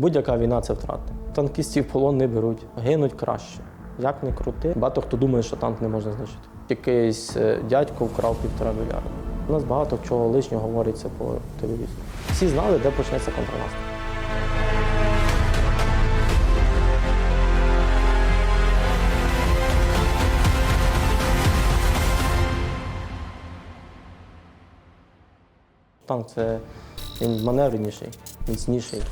Будь-яка війна це втрати. Танкістів полон не беруть, гинуть краще. Як не крути, багато хто думає, що танк не можна знищити. Якийсь е, дядько вкрав півтора мільярда. У нас багато чого лишнього говориться по телевізору. Всі знали, де почнеться контрнаступ. Танк це він маневреніший, міцніший,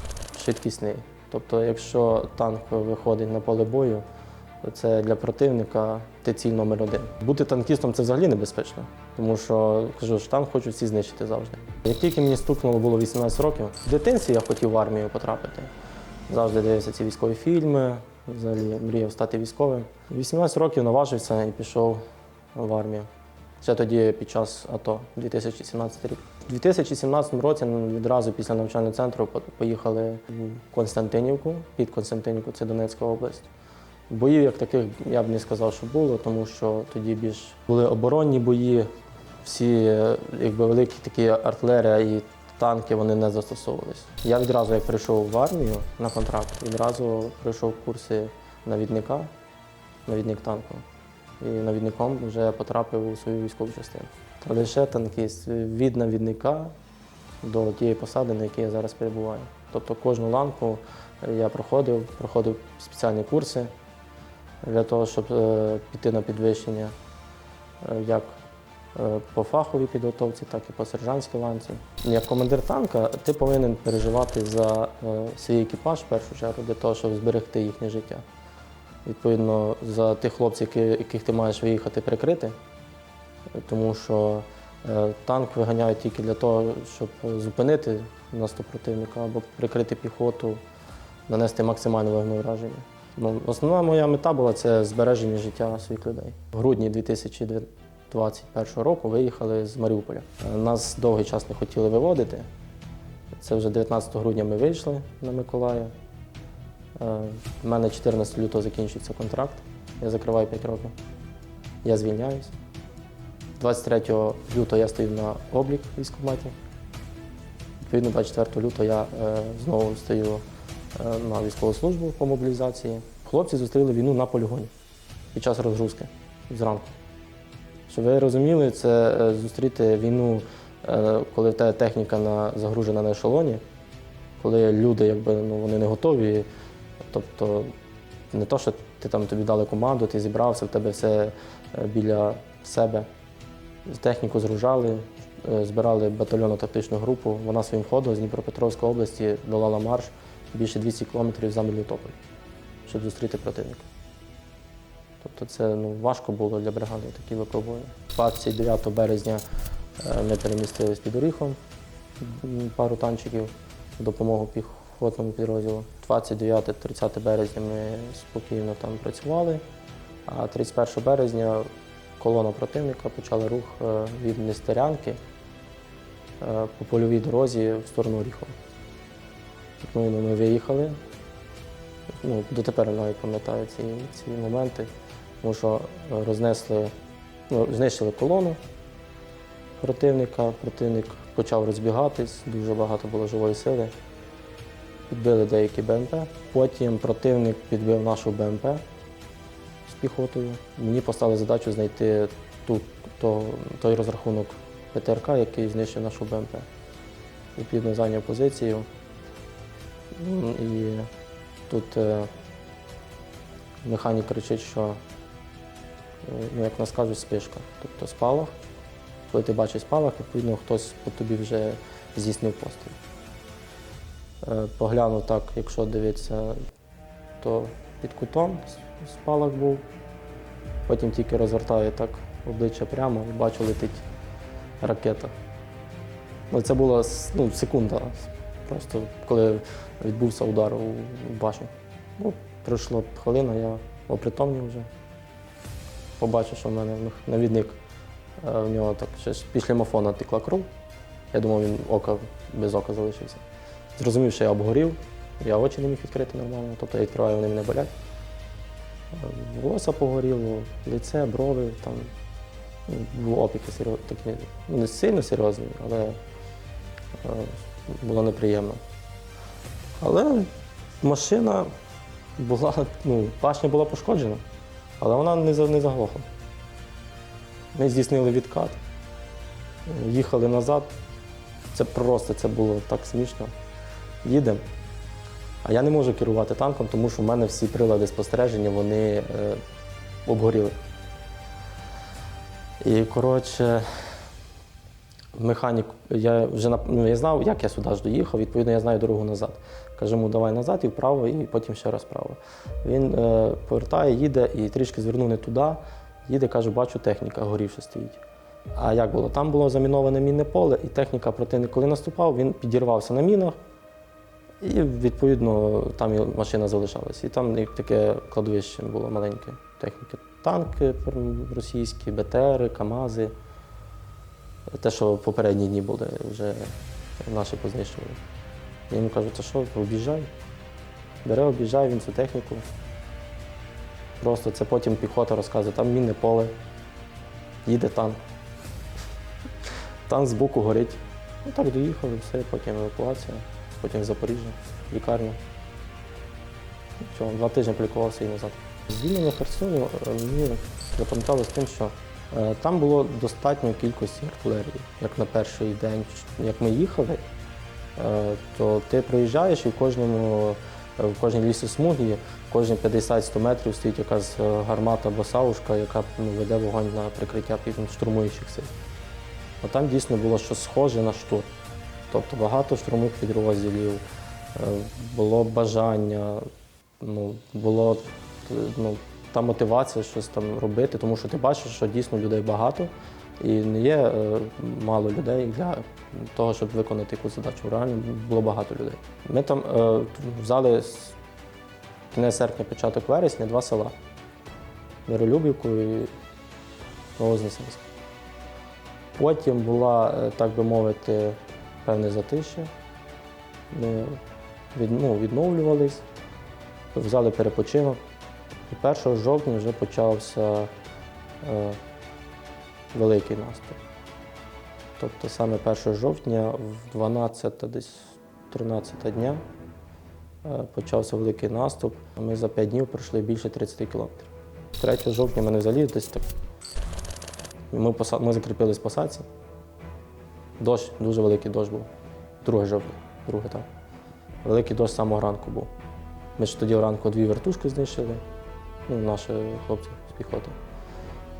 швидкісний. Тобто, якщо танк виходить на поле бою, то це для противника ти ціль номер один. Бути танкістом це взагалі небезпечно, тому що кажу, ж танк хочуть всі знищити завжди. Як тільки мені стукнуло було 18 років, в дитинстві я хотів в армію потрапити. Завжди дивився ці військові фільми, взагалі мріяв стати військовим. 18 років наважився і пішов в армію. Ще тоді під час АТО, 2017 рік. У 2017 році ну, відразу після навчального центру поїхали в Константинівку, під Константинівку, це Донецька область. Боїв як таких я б не сказав, що було, тому що тоді більш були оборонні бої, всі якби великі такі артилерія і танки вони не застосовувалися. Я відразу, як прийшов в армію на контракт, відразу пройшов курси навідника, навідник танку. І навідником вже потрапив у свою військову частину. Та лише танкіст від навідника до тієї посади, на якій я зараз перебуваю. Тобто кожну ланку я проходив, проходив спеціальні курси для того, щоб е, піти на підвищення е, як е, по фаховій підготовці, так і по сержантській ланці. Як командир танка, ти повинен переживати за свій екіпаж в першу чергу, для того, щоб зберегти їхнє життя. Відповідно, за тих хлопців, яких ти маєш виїхати прикрити, тому що е, танк виганяють тільки для того, щоб зупинити наступ противника або прикрити піхоту, нанести максимальне вогневе враження. Ну, основна моя мета була це збереження життя своїх людей. В грудні 2021 року виїхали з Маріуполя. Е, Нас довгий час не хотіли виводити. Це вже 19 грудня ми вийшли на Миколая. Е, У мене 14 лютого закінчується контракт. Я закриваю 5 років. Я звільняюсь. 23 лютого я стою на облік в військкоматі. Відповідно, 24 лютого я е, знову стою е, на військову службу по мобілізації. Хлопці зустріли війну на полігоні під час розгрузки зранку. Щоб ви розуміли, це е, зустріти війну, е, коли тебе техніка на, загружена на ешелоні, коли люди якби, ну, вони не готові. Тобто не то, що ти там тобі дали команду, ти зібрався, в тебе все е, біля себе. Техніку згружали, е, збирали батальйонну тактичну групу. Вона своїм ходом з Дніпропетровської області долала марш більше 200 кілометрів за Мелітополь, щоб зустріти противника. Тобто це ну, важко було для бригади такі випробування. 29 березня е, ми перемістились під Оріхом, пару танчиків, допомогу піхотному підрозділу. 29-30 березня ми спокійно там працювали, а 31 березня колона противника почала рух е, від Нестерянки е, по польовій дорозі в сторону Оріхова. Відповідно, ми виїхали. Ну, дотепер навіть пам'ятаю ці, ці моменти, тому що рознесли, ну, знищили колону противника, противник почав розбігатись, дуже багато було живої сили. Підбили деякі БМП. Потім противник підбив нашу БМП з піхотою. Мені поставили задачу знайти ту, то, той розрахунок ПТРК, який знищив нашу БМП. Відповідно, зайняв позицію. І тут е, механік кричить, що, е, ну, як нас кажуть, спишка. Тобто спалах. Коли ти бачиш спалах, відповідно, хтось по тобі вже здійснив постріл. Е, Поглянув так, якщо дивитися, то під кутом спалах був. Потім тільки розвертаю так обличчя прямо і бачу, летить ракета. Ну, це була ну, секунда, просто коли відбувся удар у у башню. Ну, пройшло хвилина, я опритомнів вже. Побачив, що в мене навідник, е, в нього так ще після мафона текла кров. Я думав, він ока без ока залишився. Зрозумів, що я обгорів, я очі не міг відкрити нормально, тобто я відкриваю, вони мене болять. Е, Волосся погоріло, лице, брови, там ну, були опіки такі, ну, не сильно серйозні, але е, було неприємно. Але Машина була, ну, башня була пошкоджена, але вона не, не заглохла. Ми здійснили відкат, їхали назад. Це просто це було так смішно. Їдемо. А я не можу керувати танком, тому що в мене всі прилади спостереження вони е, обгоріли. І коротше, механік, я вже ну, я знав, як я сюди ж доїхав, відповідно, я знаю дорогу назад. Кажу йому, давай назад і вправо, і потім ще раз вправо. Він е, повертає, їде і трішки звернув не туди. Їде, кажу, бачу, техніка горівша стоїть. А як було? Там було заміноване мінне поле, і техніка противник, коли наступав, він підірвався на мінах, і відповідно там і машина залишалась. І там як таке кладовище було маленьке техніки. Танки російські, БТРи, КАМАЗи. Те, що попередні дні були, вже наші познищували. Я йому кажу, це що, об'їжджай. Бере, об'їжджай він цю техніку. Просто це потім піхота розказує, там мінне поле, їде танк. Танк збоку горить. Ну так доїхали, все, потім евакуація, потім в Запоріжжя, лікарня. Нічого, два тижні полікувався і назад. Звільнення Херсону е, мені запам'яталося тим, що е, там було достатньо кількості артилерії. Як на перший день, як ми їхали, е, то ти проїжджаєш і в кожному, в кожній лісосмугі, кожні 50-100 метрів стоїть якась гармата або савушка, яка ну, веде вогонь на прикриття штурмуючих сил. А там дійсно було щось схоже на штурм. Тобто багато штурмових підрозділів, е, було бажання, ну, було ну, та мотивація щось там робити, тому що ти бачиш, що дійсно людей багато і не є е, мало людей для того, щоб виконати якусь задачу. Реально було багато людей. Ми там е, взяли кінець серпня, початок вересня два села Миролюбівку і Новознесенськ. Потім була, так би мовити, певне затишя. Ми ну, відновлювались, взяли перепочинок. І 1 жовтня вже почався е, великий наступ. Тобто саме 1 жовтня, в 12 десь 13 дня е, почався великий наступ. Ми за 5 днів пройшли більше 30 кілометрів. 3 жовтня ми не взагалі десь так ми, ми закріпились в посадці. Дощ, дуже великий дощ був. 2 жовтня, друге так. Великий дощ самого ранку був. Ми ж тоді вранку дві вертушки знищили, ну, наші хлопці з піхоти.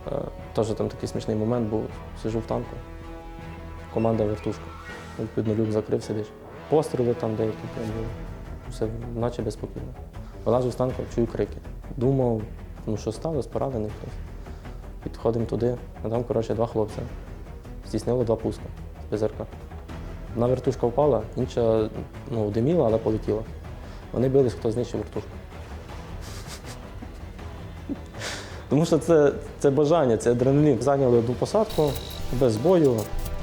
Е, Теж там такий смішний момент був. Сижу в танку, команда вертушка. Відповідно, люк закрив сидиш. Постріли там деякі були. Все наче безпокійно. Вилажу з танку, чую крики. Думав, ну що сталося, поранений хтось. Підходимо туди, а там, коротше, два хлопця. Здійснили два пуска ПЗРК. Одна вертушка впала, інша ну, диміла, але полетіла. Вони бились, хто знищив вертушку. Тому що це, це бажання, це адреналін. Зайняли одну посадку без бою,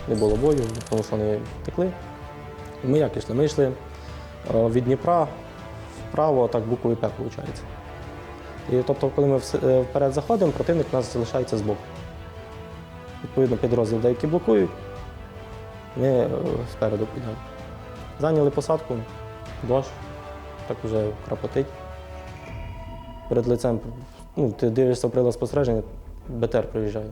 не було бою, тому що вони втекли. І ми як йшли? Ми йшли е, від Дніпра вправо, так буквою П виходить. І тобто, коли ми е, вперед заходимо, противник у нас залишається збоку. Відповідно, підрозділ деякі блокують, ми е, спереду підемо. Зайняли посадку, дощ, так вже крапотить. Перед лицем, ну, ти дивишся в прилад спостереження, БТР приїжджає.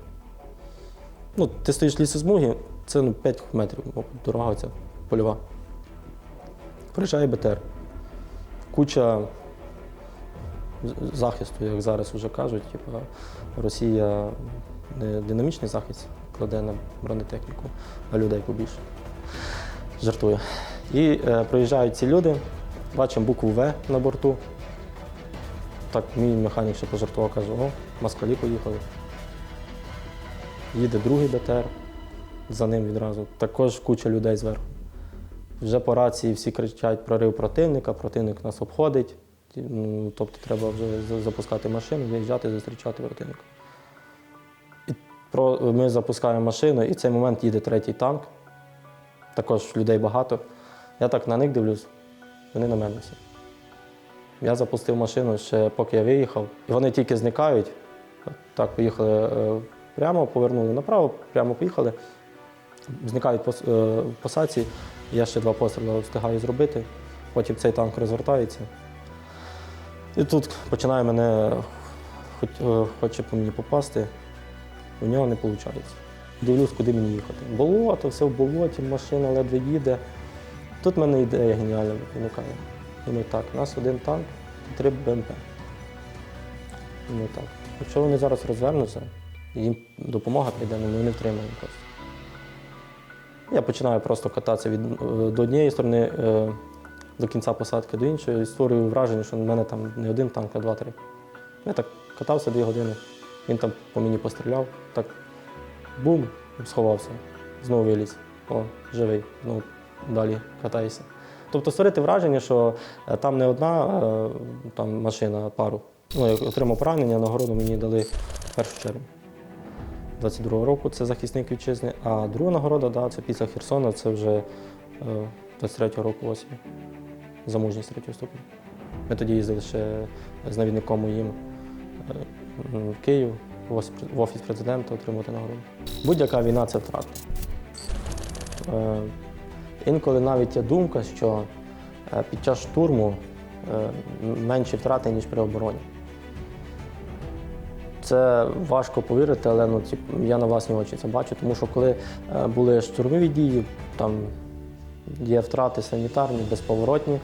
Ну, ти стоїш в лісосмугі, це ну, 5 метрів, ну, дорога ця польова. Приїжджає БТР. Куча захисту, як зараз вже кажуть, типу, Росія не динамічний захист кладе на бронетехніку, а людей побільше. Жартую. І е, приїжджають ці люди, бачимо букву В на борту. Так, мій механік ще пожартував, каже, о, москалі поїхали. Їде другий БТР, за ним відразу. Також куча людей зверху. Вже по рації всі кричать прорив противника, противник нас обходить. Ну, Тобто треба вже запускати машину, виїжджати, зустрічати противника. Ми запускаємо машину, і в цей момент їде третій танк. Також людей багато. Я так на них дивлюсь, вони на мене всі. Я запустив машину ще поки я виїхав. І вони тільки зникають. Так, поїхали е, прямо, повернули направо, прямо поїхали. Зникають е, посадці. Я ще два постріли встигаю зробити. Потім цей танк розвертається І тут починає мене, е, хоче по мені попасти, у нього не виходить. Дивлюсь, куди мені їхати. Болото, все в болоті, машина ледве їде. Тут в мене ідея геніальна виникає. Думаю, так, у нас один танк три БМП. Думаю, так. Якщо вони зараз розвернуться, їм допомога прийде, але ми не втримаємо просто. Я починаю просто кататися від, до однієї сторони е, до кінця посадки до іншої і створюю враження, що в мене там не один танк, а два-три. Я так катався дві години, він там по мені постріляв, так бум, сховався, знову виліз. О, живий, знову далі катаюся. Тобто створити враження, що е, там не одна е, там, машина, а пару. Ну, я отримав поранення, нагороду мені дали в першу чергу. 22-го року це захисник вітчизни, а друга нагорода, да, це після Херсона, це вже е, 23-го року осінь. За мужність третього ступеня. Ми тоді їздили ще з навідником моїм е, Київ, в офіс- президента отримати нагороду. Будь-яка війна це втрата. Е, Інколи навіть є думка, що е, під час штурму е, менші втрати, ніж при обороні. Це важко повірити, але ну, тип, я на власні очі це бачу, тому що коли були штурмові дії, там є втрати санітарні, безповоротні.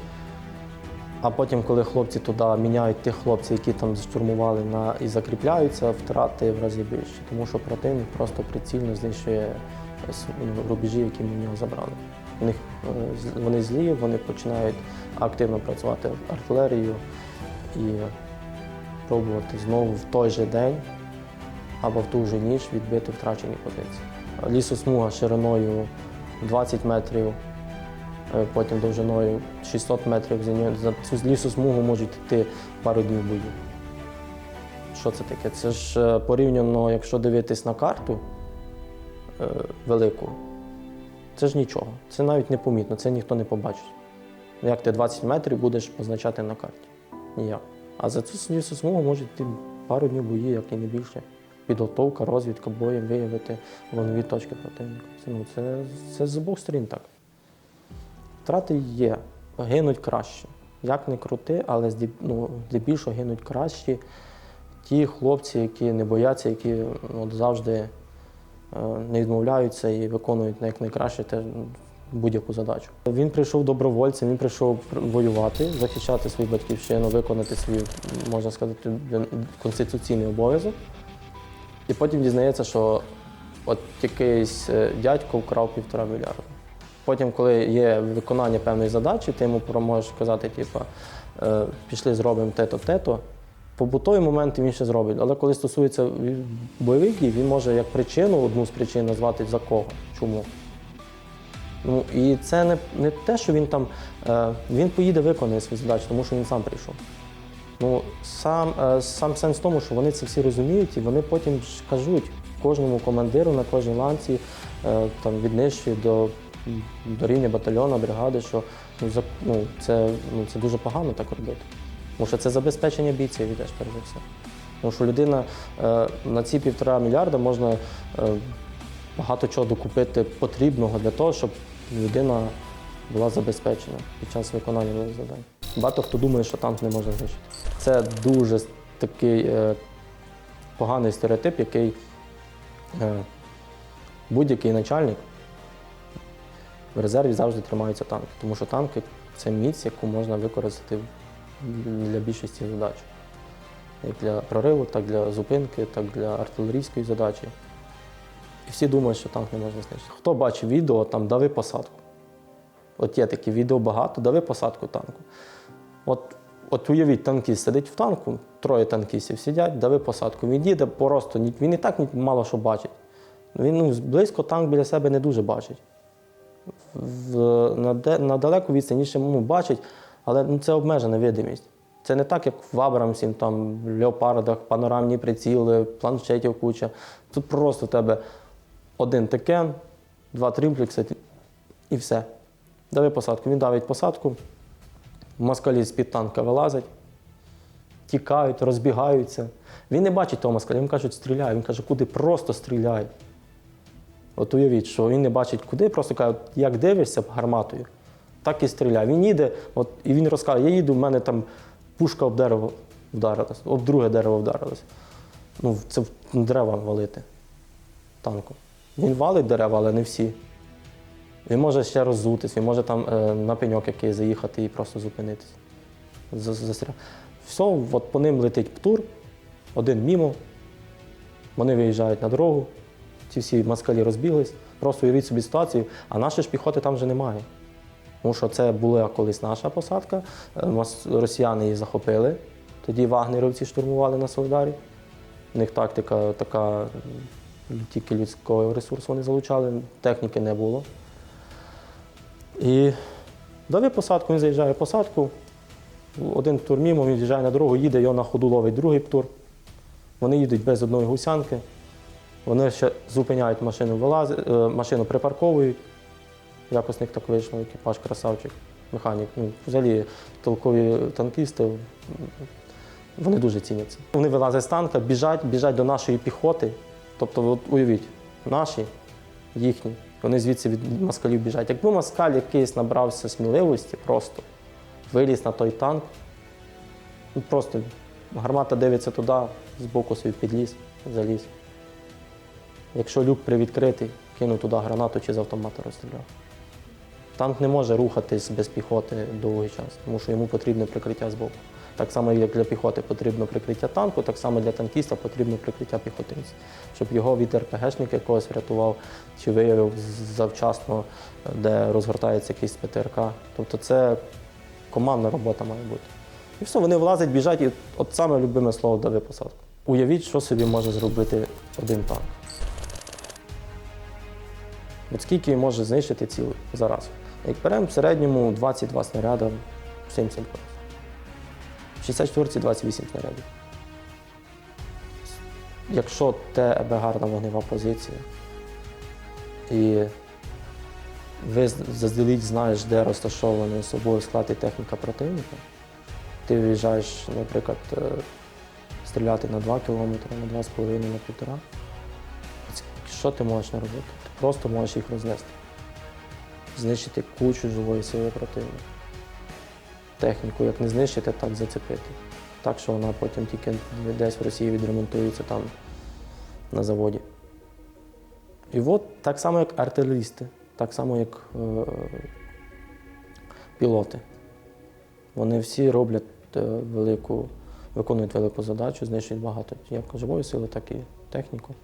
А потім, коли хлопці туди міняють тих хлопців, які там штурмували на, і закріпляються, втрати в рази більші, тому що противник просто прицільно знищує ну, рубежі, які ми в нього забрали. У е, вони злі, вони починають активно працювати артилерією і пробувати знову в той же день або в ту ж ніч відбити втрачені позиції. Лісосмуга шириною 20 метрів, е, потім довжиною 600 метрів. За цю лісосмугу можуть йти пару днів бою. Що це таке? Це ж е, порівняно, якщо дивитись на карту е, велику, це ж нічого. Це навіть не помітно, це ніхто не побачить. Як ти 20 метрів будеш позначати на карті? Ніяк. А за цю лісосмугу може йти пару днів бої, як і не більше. Підготовка, розвідка боєм, виявити вогневі точки противника. Це, ну, це, це з обох сторін так. Втрати є, гинуть краще. Як не крути, але ну, здебільшого гинуть кращі ті хлопці, які не бояться, які ну, от завжди е, не відмовляються і виконують як найкраще будь-яку задачу. Він прийшов добровольцем, він прийшов воювати, захищати свою батьківщину, виконати свій, можна сказати, конституційний обов'язок. І потім дізнається, що от якийсь е, дядько вкрав півтора мільярда. Потім, коли є виконання певної задачі, ти йому можеш сказати, типу, е, пішли, зробимо те-то, те-то. Побутові моменти він ще зробить. Але коли стосується бойових дій, він може як причину, одну з причин назвати за кого, чому. Ну, і це не, не те, що він там. Е, він поїде виконує свою задачу, тому що він сам прийшов. Ну, сам, е, сам сенс в тому, що вони це всі розуміють, і вони потім кажуть кожному командиру на кожній ланці, там, від нижчої до, до рівня батальйона, бригади, що ну, за, ну, це, ну, це дуже погано так робити. Тому що це забезпечення бійців йдеш перш за все. Тому що людина е, на ці півтора мільярда можна е, багато чого докупити потрібного для того, щоб людина була забезпечена під час виконання завдань. Багато хто думає, що танк не можна знищити. Це дуже такий е, поганий стереотип, який е, будь-який начальник в резерві завжди тримаються танки. Тому що танки це міць, яку можна використати для більшості задач. Як для прориву, так для зупинки, так для артилерійської задачі. І всі думають, що танк не можна знищити. Хто бачив відео, там дави посадку. От є такі відео багато, дави посадку танку. От, от уявіть, танкіст сидить в танку, троє танкістів сидять, дави посадку. Він їде просто, він і так мало що бачить. Він ну, близько танк біля себе не дуже бачить. В, на, на далеку відстані ще ну, бачить, але ну, це обмежена видимість. Це не так, як в Абрамсі, там, леопардах, панорамні приціли, планшетів куча. Тут просто в тебе один текен, два триплекси і все. Дави посадку. Він давить посадку, москалі з-під танка вилазять, тікають, розбігаються. Він не бачить того москаля, він кажуть, стріляй. Він каже, куди просто стріляй. От уявіть, що він не бачить куди, просто каже, як дивишся гарматою, так і стріляй. Він їде, от, і він розказує, я їду, в мене там пушка об дерево вдарилась, об друге дерево вдарилось. Ну, це дерева валити танком. Він валить дерева, але не всі. Він може ще роззутись, він може там е, на пеньок який заїхати і просто зупинитись. Все, от по ним летить птур, один мімо. Вони виїжджають на дорогу, ці всі москалі розбіглись. Просто уявіть собі ситуацію, а нашої ж піхоти там вже немає. Тому що це була колись наша посадка, е, росіяни її захопили. Тоді вагнерівці штурмували на Солидарі. У них тактика така, тільки людського ресурсу вони залучали, техніки не було. І дали посадку, він заїжджає посадку. Один тур мімо, він в'їжджає на дорогу, їде, його на ходу ловить другий тур. Вони їдуть без одної гусянки. Вони ще зупиняють машину, вилазять, е, машину припарковують. Якось них так вийшло, екіпаж красавчик, механік. Ну, взагалі толкові танкісти, вони дуже ціняться. Вони вилазять з танка, біжать, біжать до нашої піхоти. Тобто, от уявіть, наші, їхні. Вони звідси від москалів біжать. Якби москаль якийсь набрався сміливості, просто виліз на той танк, ну просто гармата дивиться туди, збоку собі підліз, заліз. Якщо люк привідкритий, кинув туди гранату чи з автомата розстріляв. Танк не може рухатись без піхоти довгий час, тому що йому потрібне прикриття збоку. Так само, як для піхоти потрібно прикриття танку, так само для танкіста потрібно прикриття піхотинця, щоб його від РПГшника якогось врятував чи виявив завчасно, де розгортається якийсь ПТРК. Тобто це командна робота має бути. І все, вони влазять, біжать, і от саме любиме слово дави посадку. Уявіть, що собі може зробити один танк. От скільки може знищити цілий зараз. Як беремо в середньому 22 снаряди 70 раз. В 64-ці 28 снарядів. Якщо тебе гарна вогнева позиція, і ви заздалегідь знаєш, де розташований особовий склад і техніка противника, ти виїжджаєш, наприклад, е, стріляти на 2 кілометри, на 2,5, на 1,5. Що ти можеш не робити? Ти просто можеш їх рознести. Знищити кучу живої сили противника. Техніку як не знищити, так зацепити. Так, що вона потім тільки десь в Росії відремонтується там на заводі. І от так само, як артилерісти, так само, як е, пілоти. Вони всі роблять е, велику, виконують велику задачу, знищують багато як живої сили, так і техніку.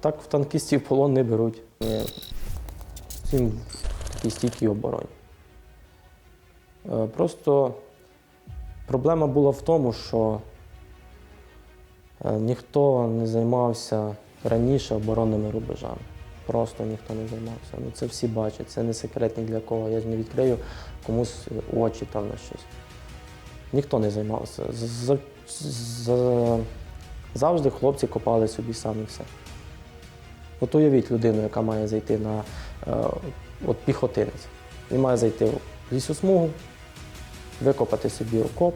Так в танкістів полон не беруть. Вони Всім такій стійкій обороні. Е, Просто проблема була в тому, що е, ніхто не займався раніше оборонними рубежами. Просто ніхто не займався. Ну, це всі бачать, це не секрет ні для кого. Я ж не відкрию комусь очі там на щось. Ніхто не займався. За- за- Завжди хлопці копали собі самі все. От уявіть людину, яка має зайти на е, от піхотинець. Він має зайти в лісосмугу, викопати собі окоп,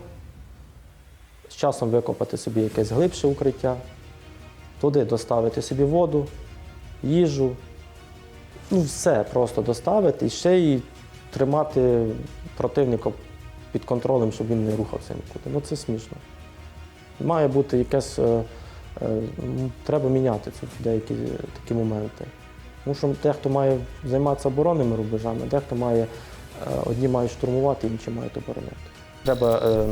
з часом викопати собі якесь глибше укриття, туди доставити собі воду, їжу. Ну, все просто доставити і ще й тримати противника під контролем, щоб він не рухався нікуди. Ну це смішно. Має бути якесь. е, е, Треба міняти це деякі такі моменти. Тому що дехто має займатися оборонними рубежами, дехто має, е, одні мають штурмувати, інші мають обороняти. Треба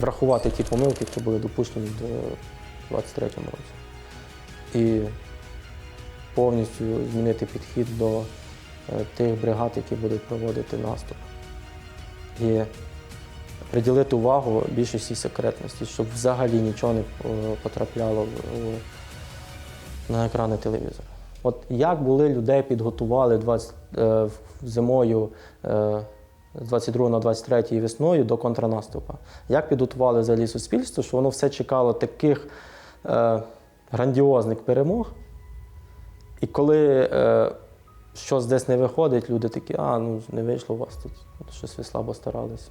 врахувати ті помилки, які були допущені в 23-му році. І повністю змінити підхід до тих бригад, які будуть проводити наступ. І приділити увагу більшості секретності, щоб взагалі нічого не е, потрапляло на екрани телевізора. От як були людей підготували 20, е, зимою е, з 22 на 23 весною до контрнаступу? Як підготували взагалі суспільство, що воно все чекало таких е, грандіозних перемог? І коли е, щось десь не виходить, люди такі, а ну не вийшло у вас тут, щось ви слабо старалися.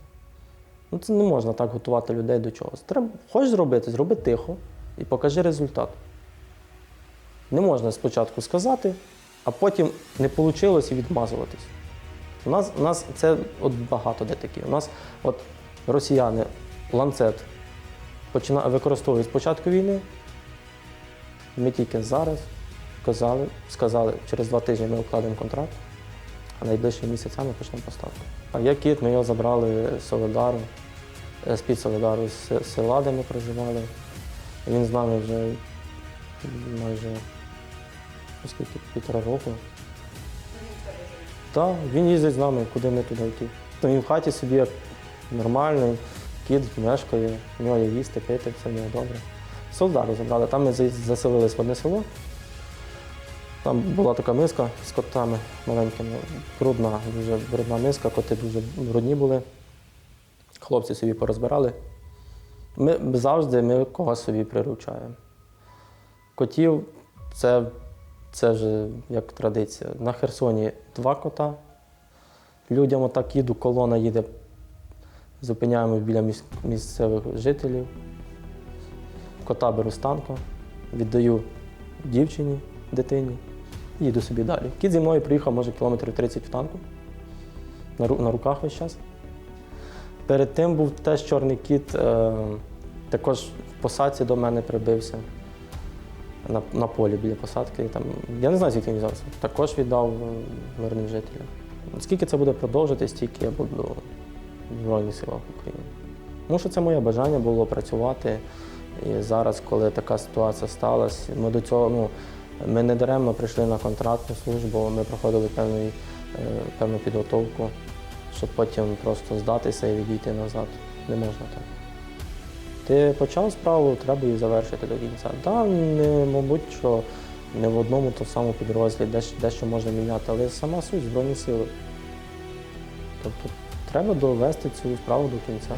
Ну, це не можна так готувати людей до чогось. Треба, хочеш зробити, зроби тихо і покажи результат. Не можна спочатку сказати, а потім не вийшло і відмазуватись. У нас, у нас це от багато де такі. У нас от росіяни ланцет почина, використовують з початку війни. Ми тільки зараз казали, сказали, через два тижні ми укладемо контракт, а найближчими місяцями почнемо поставку. А є кіт, ми його забрали з Солидару, е, з-під Солидару, з села, де ми проживали. Він з нами вже майже ну, скільки, півтора року. Так, він їздить з нами, куди ми туди йти. Він в хаті собі як нормальний, кіт мешкає, в нього є їсти, пити, все в нього добре. Солдару забрали, там ми заселились в одне село. Там була така миска з котами маленькими, брудна, дуже брудна миска, коти дуже брудні були. Хлопці собі порозбирали. Ми завжди ми когось собі приручаємо. Котів це, це вже як традиція. На Херсоні два кота. Людям отак їду, колона їде, зупиняємо біля місцевих жителів. Кота беру з танка, віддаю дівчині, дитині, і собі далі. Кіт зі мною приїхав, може, кілометрів 30 в танку, на, на руках весь час. Перед тим був теж чорний кіт, е, також в посадці до мене прибився на, на полі біля посадки. Там, я не знаю, звідки він взявся. Також віддав е, мирним жителям. Скільки це буде продовжити, стільки я буду в Збройних силах України. Тому що це моє бажання було працювати. І зараз, коли така ситуація сталася, ми до цього ну, ми не даремно прийшли на контрактну службу, ми проходили певний, е, певну підготовку, щоб потім просто здатися і відійти назад. Не можна так. Ти почав справу, треба її завершити до кінця. Так, не, мабуть, що не в одному то самому підрозділі, дещо можна міняти, але сама суть Збройні сили. Тобто треба довести цю справу до кінця.